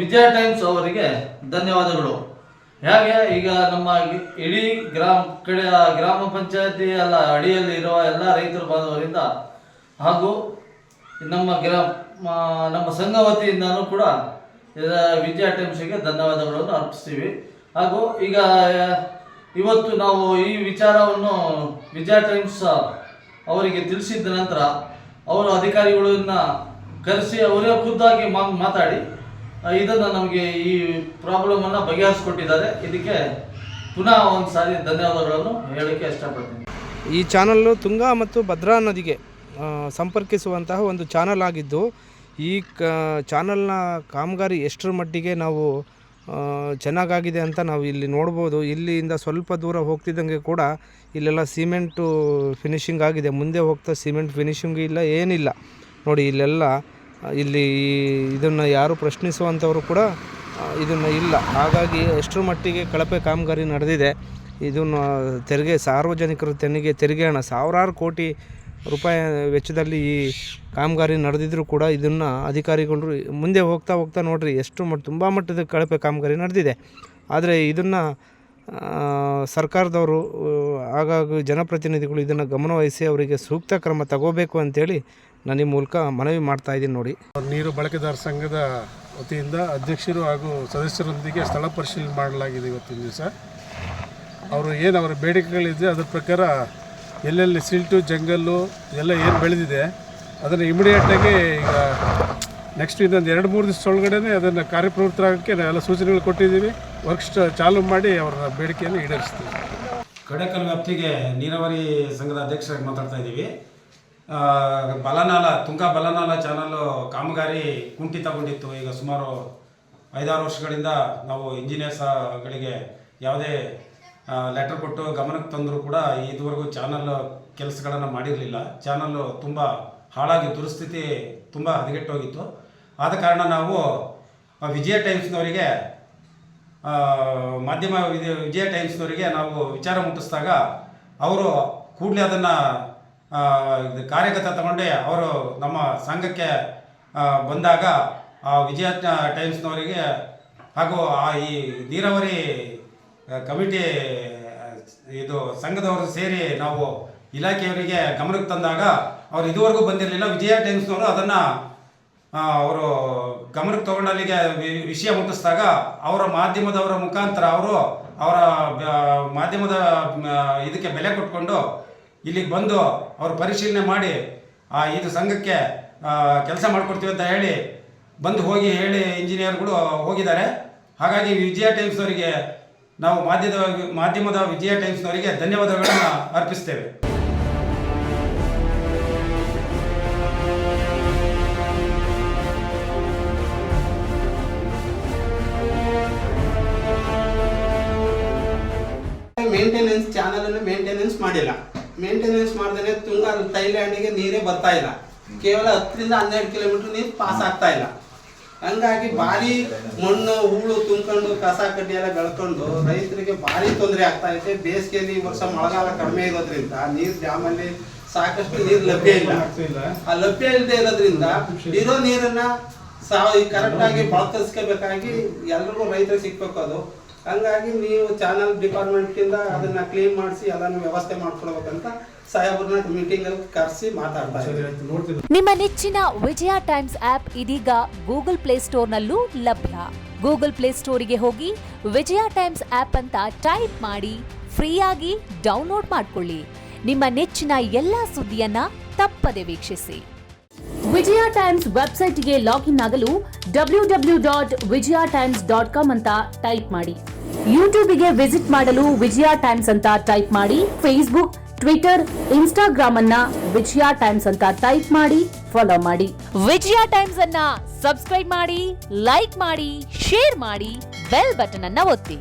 ವಿಜಯ times ಅವರಿಗೆ ಧನ್ಯವಾದಗಳು. ಹೇಗೆ ಈಗ ನಮ್ಮ ಇಡೀ ಗ್ರಾಮ ಕಡೆ, ಗ್ರಾಮ ಪಂಚಾಯತಿ ಎಲ್ಲ ಅಡಿಯಲ್ಲಿ ಇರುವ ಎಲ್ಲ ರೈತರು ಬಾಂಧವರಿಂದ ಹಾಗೂ ನಮ್ಮ ಗ್ರಾಮ ನಮ್ಮ ಸಂಘ ವತಿಯಿಂದನೂ ಕೂಡ ವಿಜಯ ಟೈಮ್ಸ್ಗೆ ಧನ್ಯವಾದಗಳನ್ನು ಅರ್ಪಿಸ್ತೀವಿ. ಹಾಗೂ ಈಗ, ಇವತ್ತು ನಾವು ಈ ವಿಚಾರವನ್ನು ವಿಜಯ ಟೈಮ್ಸ್ ಅವರಿಗೆ ತಿಳಿಸಿದ ನಂತರ, ಅವರು ಅಧಿಕಾರಿಗಳನ್ನ ಕರೆಸಿ ಅವರೇ ಖುದ್ದಾಗಿ ಮಾತಾಡಿ ಇದನ್ನು ನಮಗೆ ಈ ಪ್ರಾಬ್ಲಮನ್ನು ಬಗೆಹರಿಸ್ಕೊಟ್ಟಿದ್ದಾರೆ. ಇದಕ್ಕೆ ಪುನಃ ಒಂದು ಸಾರಿ ಧನ್ಯವಾದಗಳನ್ನು ಹೇಳಕ್ಕೆ ಇಷ್ಟಪಡ್ತೀನಿ. ಈ ಚಾನಲ್ಲು ತುಂಗಾ ಮತ್ತು ಭದ್ರಾ ನದಿಗೆ ಸಂಪರ್ಕಿಸುವಂತಹ ಒಂದು ಚಾನಲ್ ಆಗಿದ್ದು, ಈ ಕ ಚಾನಲ್ನ ಕಾಮಗಾರಿ ಎಷ್ಟರ ಮಟ್ಟಿಗೆ ನಾವು ಚೆನ್ನಾಗಾಗಿದೆ ಅಂತ ನಾವು ಇಲ್ಲಿ ನೋಡ್ಬೋದು. ಇಲ್ಲಿಂದ ಸ್ವಲ್ಪ ದೂರ ಹೋಗ್ತಿದ್ದಂಗೆ ಕೂಡ ಇಲ್ಲೆಲ್ಲ ಸಿಮೆಂಟು ಫಿನಿಶಿಂಗ್ ಆಗಿದೆ. ಮುಂದೆ ಹೋಗ್ತಾ ಸಿಮೆಂಟ್ ಫಿನಿಷಿಂಗ್ ಇಲ್ಲ, ಏನಿಲ್ಲ. ನೋಡಿ, ಇಲ್ಲೆಲ್ಲ ಇಲ್ಲಿ ಇದನ್ನು ಯಾರು ಪ್ರಶ್ನಿಸುವಂಥವರು ಕೂಡ ಇದನ್ನು ಇಲ್ಲ. ಹಾಗಾಗಿ ಎಷ್ಟರ ಮಟ್ಟಿಗೆ ಕಳಪೆ ಕಾಮಗಾರಿ ನಡೆದಿದೆ, ಇದನ್ನು ತೆರಿಗೆ, ಸಾರ್ವಜನಿಕರು ತೆರಿಗೆ ತೆರಿಗೆ ಹಣ, ಸಾವಿರಾರು ಕೋಟಿ ರೂಪಾಯಿ ವೆಚ್ಚದಲ್ಲಿ ಈ ಕಾಮಗಾರಿ ನಡೆದಿದ್ರೂ ಕೂಡ ಇದನ್ನು ಅಧಿಕಾರಿಗಳು ಮುಂದೆ ಹೋಗ್ತಾ ಹೋಗ್ತಾ ನೋಡಿರಿ, ಎಷ್ಟು ಮಟ್ಟ ತುಂಬ ಮಟ್ಟದ ಕಳಪೆ ಕಾಮಗಾರಿ ನಡೆದಿದೆ. ಆದರೆ ಇದನ್ನು ಸರ್ಕಾರದವರು ಆಗಾಗ ಜನಪ್ರತಿನಿಧಿಗಳು ಇದನ್ನು ಗಮನವಹಿಸಿ ಅವರಿಗೆ ಸೂಕ್ತ ಕ್ರಮ ತಗೋಬೇಕು ಅಂತೇಳಿ ನಾನು ಈ ಮೂಲಕ ಮನವಿ ಮಾಡ್ತಾ ಇದ್ದೀನಿ ನೋಡಿ. ನೀರು ಬಳಕೆದಾರ ಸಂಘದ ವತಿಯಿಂದ ಅಧ್ಯಕ್ಷರು ಹಾಗೂ ಸದಸ್ಯರೊಂದಿಗೆ ಸ್ಥಳ ಪರಿಶೀಲನೆ ಮಾಡಲಾಗಿದೆ ಇವತ್ತಿನ ದಿವಸ. ಅವರು ಏನು ಅವರ ಬೇಡಿಕೆಗಳಿದೆ, ಅದರ ಪ್ರಕಾರ ಎಲ್ಲೆಲ್ಲಿ ಸಿಲ್ಟು, ಜಂಗಲ್ಲು ಎಲ್ಲ ಏನು ಬೆಳೆದಿದೆ, ಅದನ್ನು ಇಮಿಡಿಯೇಟಾಗಿ ಈಗ ನೆಕ್ಸ್ಟ್ ಇನ್ನೊಂದು ಎರಡು ಮೂರು ದಿವಸ ಒಳಗಡೆ ಅದನ್ನು ಕಾರ್ಯಪ್ರವೃತ್ತರಾಗೋಕ್ಕೆ ನಾವೆಲ್ಲ ಸೂಚನೆಗಳು ಕೊಟ್ಟಿದ್ದೀವಿ. ವರ್ಕ್ ಚಾಲು ಮಾಡಿ ಅವರ ಬೇಡಿಕೆಯನ್ನು ಈಡೇರಿಸ್ತೀವಿ. ಕಡೇಕಲ್ ವ್ಯಾಪ್ತಿಗೆ ನೀರಾವರಿ ಸಂಘದ ಅಧ್ಯಕ್ಷರಾಗಿ ಮಾತಾಡ್ತಾ ಇದ್ದೀವಿ. ಬಲನಾಲ ತುಂಗಾ ಬಲನಾಲ ಚಾನಲ್ಲು ಕಾಮಗಾರಿ ಕುಂಠಿತಗೊಂಡಿತ್ತು. ಈಗ ಸುಮಾರು ಐದಾರು ವರ್ಷಗಳಿಂದ ನಾವು ಇಂಜಿನಿಯರ್ಸ್ಗಳಿಗೆ ಯಾವುದೇ ಲೆಟರ್ ಕೊಟ್ಟು ಗಮನಕ್ಕೆ ತಂದರೂ ಕೂಡ ಇದುವರೆಗೂ ಚಾನಲ್ ಕೆಲಸಗಳನ್ನು ಮಾಡಿರಲಿಲ್ಲ. ಚಾನಲ್ಲು ತುಂಬ ಹಾಳಾಗಿ, ದುರಸ್ಥಿತಿ ತುಂಬ ಹದಗೆಟ್ಟೋಗಿತ್ತು. ಆದ ಕಾರಣ ನಾವು ವಿಜಯ ಟೈಮ್ಸ್ನವರಿಗೆ ಮಾಧ್ಯಮ ವಿಜಯ ಟೈಮ್ಸ್ನವರಿಗೆ ನಾವು ವಿಚಾರ ಮುಟ್ಟಿಸಿದಾಗ ಅವರು ಕೂಡಲೇ ಅದನ್ನು ಕಾರ್ಯಗತ ತಗೊಂಡೆ, ಅವರು ನಮ್ಮ ಸಂಘಕ್ಕೆ ಬಂದಾಗ ಆ ವಿಜಯ ಟೈಮ್ಸ್ನವರಿಗೆ ಹಾಗೂ ಆ ಈ ನೀರಾವರಿ ಕಮಿಟಿ, ಇದು ಸಂಘದವರು ಸೇರಿ ನಾವು ಇಲಾಖೆಯವರಿಗೆ ಗಮನಕ್ಕೆ ತಂದಾಗ ಅವರು ಇದುವರೆಗೂ ಬಂದಿರಲಿಲ್ಲ. ವಿಜಯ ಟೈಮ್ಸ್ನವರು ಅದನ್ನು ಅವರು ಗಮನಕ್ಕೆ ತಗೊಂಡು ಅಲ್ಲಿಗೆ ವಿಷಯ ಮುಟ್ಟಿಸಿದಾಗ ಅವರ ಮಾಧ್ಯಮದವರ ಮುಖಾಂತರ ಅವರು ಅವರ ಮಾಧ್ಯಮದ ಇದಕ್ಕೆ ಬೆಲೆ ಕೊಟ್ಕೊಂಡು ಇಲ್ಲಿಗೆ ಬಂದು ಅವರು ಪರಿಶೀಲನೆ ಮಾಡಿ, ಆ, ಇದು ಸಂಘಕ್ಕೆ ಕೆಲಸ ಮಾಡಿಕೊಡ್ತೀವಿ ಅಂತ ಹೇಳಿ ಬಂದು ಹೋಗಿ ಹೇಳಿ ಇಂಜಿನಿಯರ್ಗಳು ಹೋಗಿದ್ದಾರೆ. ಹಾಗಾಗಿ ವಿಜಯ ಟೈಮ್ಸ್ನವರಿಗೆ ನಾವು ಮಾಧ್ಯಮದ ಮಾಧ್ಯಮದ ವಿಜಯ ಟೈಮ್ಸ್ನವರಿಗೆ ಧನ್ಯವಾದಗಳನ್ನು ಅರ್ಪಿಸ್ತೇವೆ. ಮೇಂಟೆನೆನ್ಸ್ ಚಾನಲ್ ಅನ್ನು ಮೇಂಟೆನೆನ್ಸ್ ಮಾಡಿಲ್ಲ. ಮೇಂಟೆನೆನ್ಸ್ ಮಾಡಿದ್ರೆ ತುಂಗಾ ಥೈಲ್ಯಾಂಡಿಗೆ ನೀರೇ ಬರ್ತಾ ಇಲ್ಲ. ಕೇವಲ ಹತ್ತರಿಂದ ಹನ್ನೆರಡು ಕಿಲೋಮೀಟರ್ ನೀರು ಪಾಸ್ ಆಗ್ತಾ ಇಲ್ಲ. ಹಂಗಾಗಿ ಭಾರಿ ಮಣ್ಣು, ಹೂಳು ತುಂಬಿಕೊಂಡು, ಕಸ ಕಡ್ಡಿ ಎಲ್ಲ ಬೆಳ್ಕೊಂಡು ರೈತರಿಗೆ ಭಾರಿ ತೊಂದರೆ ಆಗ್ತಾ ಇದೆ. ಬೇಸಿಗೆಯಲ್ಲಿ ಈ ವರ್ಷ ಮಳೆಗಾಲ ಕಡಿಮೆ ಇರೋದ್ರಿಂದ ನೀರು ಡ್ಯಾಮಲ್ಲಿ ಸಾಕಷ್ಟು ನೀರು ಲಭ್ಯ ಇಲ್ಲ. ಆ ಲಭ್ಯ ಇಲ್ಲದೆ ಇರೋದ್ರಿಂದ ಇರೋ ನೀರನ್ನ ಸಾವ ಕರೆಕ್ಟ್ ಆಗಿ ಬಳಕಿಸ್ಕೋಬೇಕಾಗಿ ಎಲ್ರಿಗೂ ರೈತರಿಗೆ ಸಿಗ್ಬೇಕು ಅದು. ಹಂಗಾಗಿ ನೀವು ಚಾನಲ್ ಡಿಪಾರ್ಟ್ಮೆಂಟ್ ಇಂದ ಅದನ್ನ ಕ್ಲೀನ್ ಮಾಡಿಸಿ ಎಲ್ಲಾನು ವ್ಯವಸ್ಥೆ ಮಾಡ್ಕೊಳ್ಬೇಕಂತ ಸಾಹೇಬ್ರನ್ನ ಮೀಟಿಂಗ್ ಅಲ್ಲಿ ಕರೆಸಿ ಮಾತಾಡ್ತಾ ಇದ್ದೀವಿ ನಿಮ್ಮ ನೆಚ್ಚಿನ ವಿಜಯ ಟೈಮ್ಸ್ ಆಪ್ ಇದೀಗ ಗೂಗಲ್ ಪ್ಲೇ ಸ್ಟೋರ್ನಲ್ಲೂ ಲಭ್ಯ. ಗೂಗಲ್ ಪ್ಲೇ ಸ್ಟೋರಿಗೆ ಹೋಗಿ ವಿಜಯ ಟೈಮ್ಸ್ ಆಪ್ ಅಂತ ಟೈಪ್ ಮಾಡಿ ಫ್ರೀಯಾಗಿ ಡೌನ್ಲೋಡ್ ಮಾಡ್ಕೊಳ್ಳಿ. ನಿಮ್ಮ ನೆಚ್ಚಿನ ಎಲ್ಲಾ ಸುದ್ದಿಯನ್ನ ತಪ್ಪದೆ ವೀಕ್ಷಿಸಿ. ವಿಜಯ ಟೈಮ್ಸ್ ವೆಬ್ಸೈಟ್ಗೆ ಲಾಗಿನ್ ಆಗಲು W W dot Vijaya Times dot com ಅಂತ ಟೈಪ್ ಮಾಡಿ. ಯೂಟ್ಯೂಬ್ಗೆ ವಿಸಿಟ್ ಮಾಡಲು ವಿಜಯ ಟೈಮ್ಸ್ ಅಂತ ಟೈಪ್ ಮಾಡಿ ಫೇಸ್ಬುಕ್, ಟ್ವಿಟರ್, ಇನ್ಸ್ಟಾಗ್ರಾಮ್ ಅನ್ನ ವಿಜಯ ಟೈಮ್ಸ್ ಅಂತ ಟೈಪ್ ಮಾಡಿ ಫಾಲೋ ಮಾಡಿ. ವಿಜಯ ಟೈಮ್ಸ್ ಅನ್ನ ಸಬ್ಸ್ಕ್ರೈಬ್ ಮಾಡಿ ಲೈಕ್ ಮಾಡಿ ಶೇರ್ ಮಾಡಿ ಬೆಲ್ ಬಟನ್ ಅನ್ನ ಒತ್ತಿ.